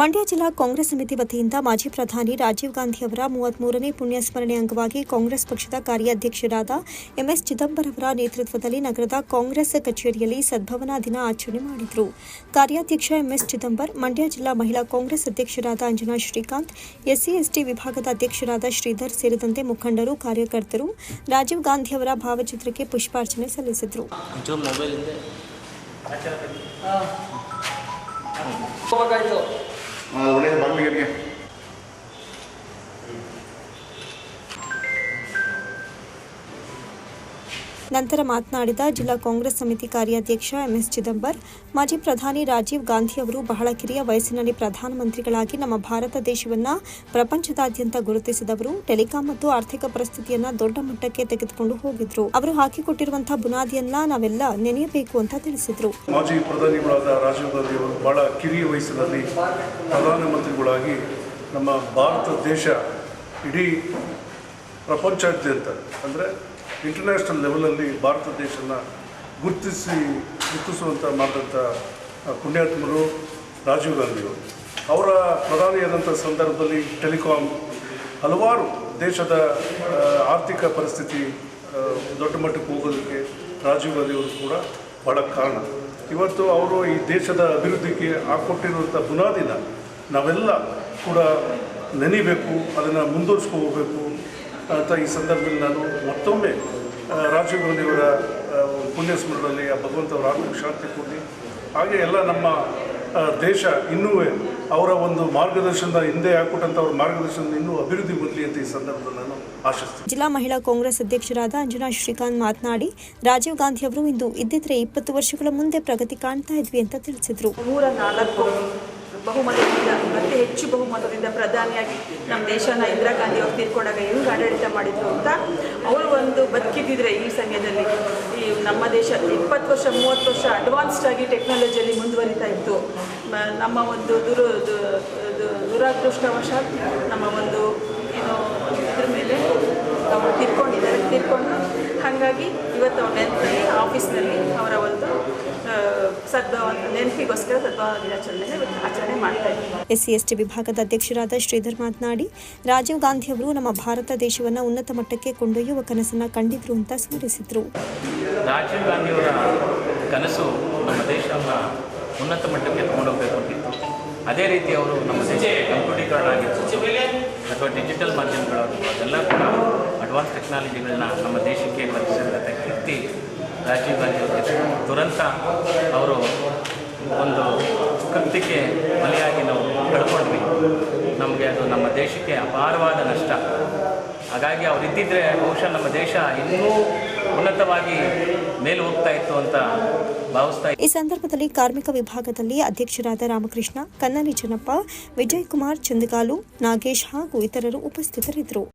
ಮಂಡ್ಯ ಜಿಲ್ಲಾ ಕಾಂಗ್ರೆಸ್ ಸಮಿತಿ ವತಿಯಿಂದ ಮಾಜಿ ಪ್ರಧಾನಿ ರಾಜೀವ್ ಗಾಂಧಿ ಅವರ ಮೂವತ್ಮೂರನೇ ಪುಣ್ಯಸ್ಮರಣೆ ಅಂಗವಾಗಿ ಕಾಂಗ್ರೆಸ್ ಪಕ್ಷದ ಕಾರ್ಯಾಧ್ಯಕ್ಷರಾದ ಎಂಎಸ್ ಚಿದಂಬರ ಅವರ ನೇತೃತ್ವದಲ್ಲಿ ನಗರದ ಕಾಂಗ್ರೆಸ್ ಕಚೇರಿಯಲ್ಲಿ ಸದ್ಭವನಾ ದಿನ ಆಚರಣೆ ಮಾಡಿದರು ಕಾರ್ಯಾಧ್ಯಕ್ಷ ಎಂಎಸ್ ಚಿದಂಬರ್ ಮಂಡ್ಯ ಜಿಲ್ಲಾ ಮಹಿಳಾ ಕಾಂಗ್ರೆಸ್ ಅಧ್ಯಕ್ಷರಾದ ಅಂಜನಾ ಶ್ರೀಕಾಂತ್ ಎಸ್ಸಿ ಎಸ್ಟಿ ವಿಭಾಗದ ಅಧ್ಯಕ್ಷರಾದ ಶ್ರೀಧರ್ ಸೇರಿದಂತೆ ಮುಖಂಡರು ಕಾರ್ಯಕರ್ತರು ರಾಜೀವ್ ಗಾಂಧಿ ಅವರ ಭಾವಚಿತ್ರಕ್ಕೆ ಪುಷ್ಪಾರ್ಚನೆ ಸಲ್ಲಿಸಿದರು ಹೋಗ್ಬೇಕಾಯ್ತು again. ನಂತರ ಮಾತನಾಡಿದ ಜಿಲ್ಲಾ ಕಾಂಗ್ರೆಸ್ ಸಮಿತಿ ಕಾರ್ಯಾಧ್ಯಕ್ಷ ಎಂಎಸ್ ಚಿದಂಬರ್, ಮಾಜಿ ಪ್ರಧಾನಿ ರಾಜೀವ್ ಗಾಂಧಿ ಅವರು ಬಹಳ ಕಿರಿಯ ವಯಸ್ಸಿನಲ್ಲಿ ಪ್ರಧಾನಮಂತ್ರಿಗಳಾಗಿ ನಮ್ಮ ಭಾರತ ದೇಶವನ್ನ ಪ್ರಪಂಚದಾದ್ಯಂತ ಗುರುತಿಸಿದವರು. ಟೆಲಿಕಾಂ ಮತ್ತು ಆರ್ಥಿಕ ಪರಿಸ್ಥಿತಿಯನ್ನ ದೊಡ್ಡ ಮಟ್ಟಕ್ಕೆ ತೆಗೆದುಕೊಂಡು ಹೋಗಿದ್ರು. ಅವರು ಹಾಕಿಕೊಟ್ಟಿರುವಂತಹ ಬುನಾದಿಯನ್ನ ನಾವೆಲ್ಲ ನೆನೆಯಬೇಕು ಅಂತ ತಿಳಿಸಿದ್ರು. ಮಾಜಿ ಪ್ರಧಾನಿಗಳಾದ ರಾಜೀವ್ ಗಾಂಧಿ ಅವರು ಬಹಳ ಕಿರಿಯ ವಯಸ್ಸಿನಲ್ಲಿ ಪ್ರಧಾನಮಂತ್ರಿಗಳಾಗಿ ನಮ್ಮ ಭಾರತ ದೇಶ ಇಡೀ ಪ್ರಪಂಚಾದ್ಯಂತ ಅಂದರೆ ಇಂಟರ್ನ್ಯಾಷನಲ್ ಲೆವೆಲಲ್ಲಿ ಭಾರತ ದೇಶನ ಗುರುತಿಸಿ ಗುರುತಿಸುವಂಥ ಮಾಡಿದಂಥ ಪುಣ್ಯಾತ್ಮರು ರಾಜೀವ್ ಗಾಂಧಿಯವರು ಅವರ. ಪ್ರಧಾನಿಯಾದಂಥ ಸಂದರ್ಭದಲ್ಲಿ ಟೆಲಿಕಾಮ್ ಹಲವಾರು ದೇಶದ ಆರ್ಥಿಕ ಪರಿಸ್ಥಿತಿ ದೊಡ್ಡ ಮಟ್ಟಕ್ಕೆ ಹೋಗೋದಕ್ಕೆ ರಾಜೀವ್ ಗಾಂಧಿಯವರು ಕೂಡ ಭಾಳ ಕಾರಣ. ಇವತ್ತು ಅವರು ಈ ದೇಶದ ಅಭಿವೃದ್ಧಿಗೆ ಹಾಕ್ಕೊಟ್ಟಿರುವಂಥ ಬುನಾದಿನ ನಾವೆಲ್ಲ ಕೂಡ ನೆನಿಬೇಕು, ಅದನ್ನು ಮುಂದುವರ್ಸ್ಕೊಬೇಕು ಹೋಗಬೇಕು. ಅಂತ ಈ ಸಂದರ್ಭದಲ್ಲಿ ನಾನು ಮತ್ತೊಮ್ಮೆ ರಾಜೀವ್ ಗಾಂಧಿಯವರ ಪುಣ್ಯ ಸ್ಮರಣೆಯಲ್ಲಿ ಆ ಭಗವಂತವರ ಆತ್ಮಕ್ಕೆ ಶಾಂತಿ ಕೊಡಿ. ಹಾಗೆ ಎಲ್ಲ ನಮ್ಮ ದೇಶ ಇನ್ನೂ ಅವರ ಒಂದು ಮಾರ್ಗದರ್ಶನದ ಹಿಂದೆ ಹಾಕ್ಕೊಟ್ಟಂಥ ಅವರ ಮಾರ್ಗದರ್ಶನದ ಇನ್ನೂ ಅಭಿವೃದ್ಧಿ ಹೊಂದಲಿ ಅಂತ ಈ ಸಂದರ್ಭದಲ್ಲಿ ನಾನು ಆಶಿಸ್ತೀನಿ. ಜಿಲ್ಲಾ ಮಹಿಳಾ ಕಾಂಗ್ರೆಸ್ ಅಧ್ಯಕ್ಷರಾದ ಅಂಜನಾ ಶ್ರೀಕಾಂತ್ ಮಾತನಾಡಿ ರಾಜೀವ್ ಗಾಂಧಿ ಅವರು ಇಂದು ಇದ್ದಿದ್ರೆ ಇಪ್ಪತ್ತು ವರ್ಷಗಳ ಮುಂದೆ ಪ್ರಗತಿ ಕಾಣ್ತಾ ಇದ್ವಿ ಅಂತ ತಿಳಿಸಿದ್ರು. ನೂರ ನಾಲ್ಕು ಬಹುಮತದಿಂದ, ಮತ್ತೆ ಹೆಚ್ಚು ಬಹುಮತದಿಂದ ಪ್ರಧಾನಿಯಾಗಿ ನಮ್ಮ ದೇಶನ ಇಂದಿರಾ ಗಾಂಧಿ ಅವರು ತೀರ್ಕೊಂಡಾಗ ಹೆಂಗೆ ಆಡಳಿತ ಮಾಡಿದ್ರು ಅಂತ ಅವರು ಒಂದು ಬದುಕಿದ್ದಿದ್ರೆ ಈ ಸಮಯದಲ್ಲಿ. ಈ ನಮ್ಮ ದೇಶ ಇಪ್ಪತ್ತು ವರ್ಷ, ಮೂವತ್ತು ವರ್ಷ ಅಡ್ವಾನ್ಸ್ಡ್ ಆಗಿ ಟೆಕ್ನಾಲಜಿಯಲ್ಲಿ ಮುಂದುವರಿತಾ ಇತ್ತು. ನಮ್ಮ ಒಂದು ದುರ ದುರಾದೃಷ್ಟವಶ ನಮ್ಮ ಒಂದು ಏನೋ, ಇದ್ರ ಮೇಲೆ ಅವರು ತೀರ್ಕೊಂಡಿದ್ದಾರೆ, ತೀರ್ಕೊಂಡು ಹಾಗಾಗಿ ಇವತ್ತು ಅವ್ರ ನೆನಪಲ್ಲಿ ಆಫೀಸ್ನಲ್ಲಿ ಅವರ ಒಂದು ಸದ್ಭಾವ, ನೆನಪಿಗೋಸ್ಕರ ಸದ್ಭಾವ ದಿನಾಚರಣೆ ಆಚರಣೆ ಎಸ್ಸಿ ಎಸ್ಟಿ ವಿಭಾಗದ ಅಧ್ಯಕ್ಷರಾದ ಶ್ರೀಧರ್ ಮಾತನಾಡಿ, ರಾಜೀವ್ ಗಾಂಧಿ ಅವರು ನಮ್ಮ ಭಾರತ ದೇಶವನ್ನ ಉನ್ನತ ಮಟ್ಟಕ್ಕೆ ಕೊಂಡೊಯ್ಯುವ ಕನಸನ್ನ ಕಂಡಿದ್ರು ಅಂತ ಸ್ಮರಿಸಿದ್ರು ರಾಜೀವ್ ಗಾಂಧಿಯವರ ಕನಸು ನಮ್ಮ ದೇಶವನ್ನು ಉನ್ನತ ಮಟ್ಟಕ್ಕೆ ತಗೊಂಡೋಗ್ಬೇಕು ಅಂತಿತ್ತು. ಅದೇ ರೀತಿ ಅವರು ನಮ್ಮ ದೇಶಕ್ಕೆ ಕಂಪ್ಯೂಟೀಕರಣ ಆಗಿರ್ಬೋದು ಅಥವಾ ಡಿಜಿಟಲ್ ಮಾಧ್ಯಮಗಳು, ಅದೆಲ್ಲ ಕೂಡ ಅಡ್ವಾನ್ಸ್ ಟೆಕ್ನಾಲಜಿಗಳನ್ನ ನಮ್ಮ ದೇಶಕ್ಕೆ ಪರಿಚಯಿಸಿದಂಥ ಕೀರ್ತಿ ರಾಜೀವ್ ಗಾಂಧಿ ಅವರಿಗೆ. ದುರಂತ ಅವರು ಒಂದು ಕೃತ್ಯಕ್ಕೆ ಬಲಿಯಾಗಿ ನಾವು ಕಳ್ಕೊಂಡ್ವಿ. ನಮಗೆ ಅದು ನಮ್ಮ ದೇಶಕ್ಕೆ ಅಪಾರವಾದ ನಷ್ಟ. ಹಾಗಾಗಿ ಅವ್ರು ಇದ್ದಿದ್ದರೆ ಬಹುಶಃ ನಮ್ಮ ದೇಶ ಇನ್ನೂ ಉನ್ನತವಾಗಿ ಮೇಲೆ ಹೋಗ್ತಾ ಇತ್ತು ಅಂತ ಭಾವಿಸ್ತಾ ಈ ಸಂದರ್ಭದಲ್ಲಿ ಕಾರ್ಮಿಕ ವಿಭಾಗದಲ್ಲಿ ಅಧ್ಯಕ್ಷರಾದ ರಾಮಕೃಷ್ಣ ಕನ್ನಲಿ ಜನಪ್ಪ ವಿಜಯ್ ಕುಮಾರ್, ಚಂದಗಾಲು, ನಾಗೇಶ್ ಹಾಗೂ ಇತರರು ಉಪಸ್ಥಿತರಿದ್ದರು.